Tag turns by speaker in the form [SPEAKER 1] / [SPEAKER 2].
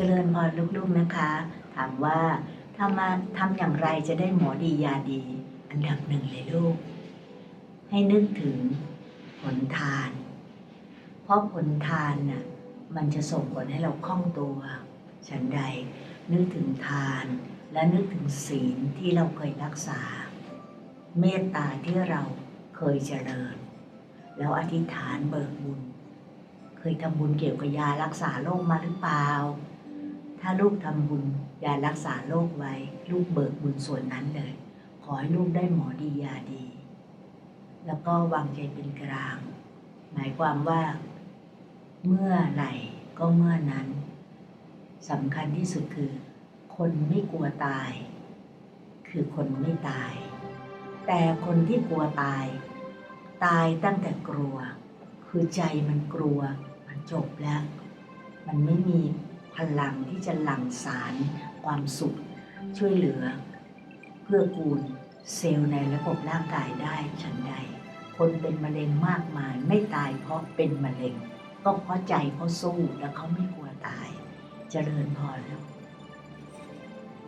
[SPEAKER 1] เจริญพรลูกๆนะคะ ถามว่าทำมาทำอย่างไรจะได้หมอดียาดี อันดับหนึ่งเลยลูก ให้นึกถึงผลทาน เพราะผลทานน่ะมันจะส่งผลให้เราคล่องตัว ฉันใดนึกถึงทาน และนึกถึงศีลที่เราเคยรักษา เมตตาที่เราเคยเจริญ แล้วอธิษฐานเบิกบุญ เคยทำบุญเกี่ยวกับยารักษาโรคมาหรือเปล่า ถ้าลูกทำบุญยารักษาโรคไว้ ลูกเบิกบุญส่วนนั้นเลย ขอให้ลูกได้หมอดียาดี แล้วก็วางใจเป็นกลาง หมายความว่า เมื่อไหร่ก็เมื่อนั้นสำคัญที่สุดคือ คนไม่กลัวตาย คือคนไม่ตาย แต่คนที่กลัวตาย ตายตั้งแต่กลัว คือใจมันกลัว มันจบแล้ว มันไม่มี พลังที่จะหลั่งสารความสุข ช่วยเหลือ เพื่อกูลเซลล์ในระบบร่างกายได้ฉันใด คนเป็นมะเร็งมากมายไม่ตายเพราะเป็นมะเร็ง ก็เพราะใจเขาสู้และเขาไม่กลัวตายเจริญพรแล้ว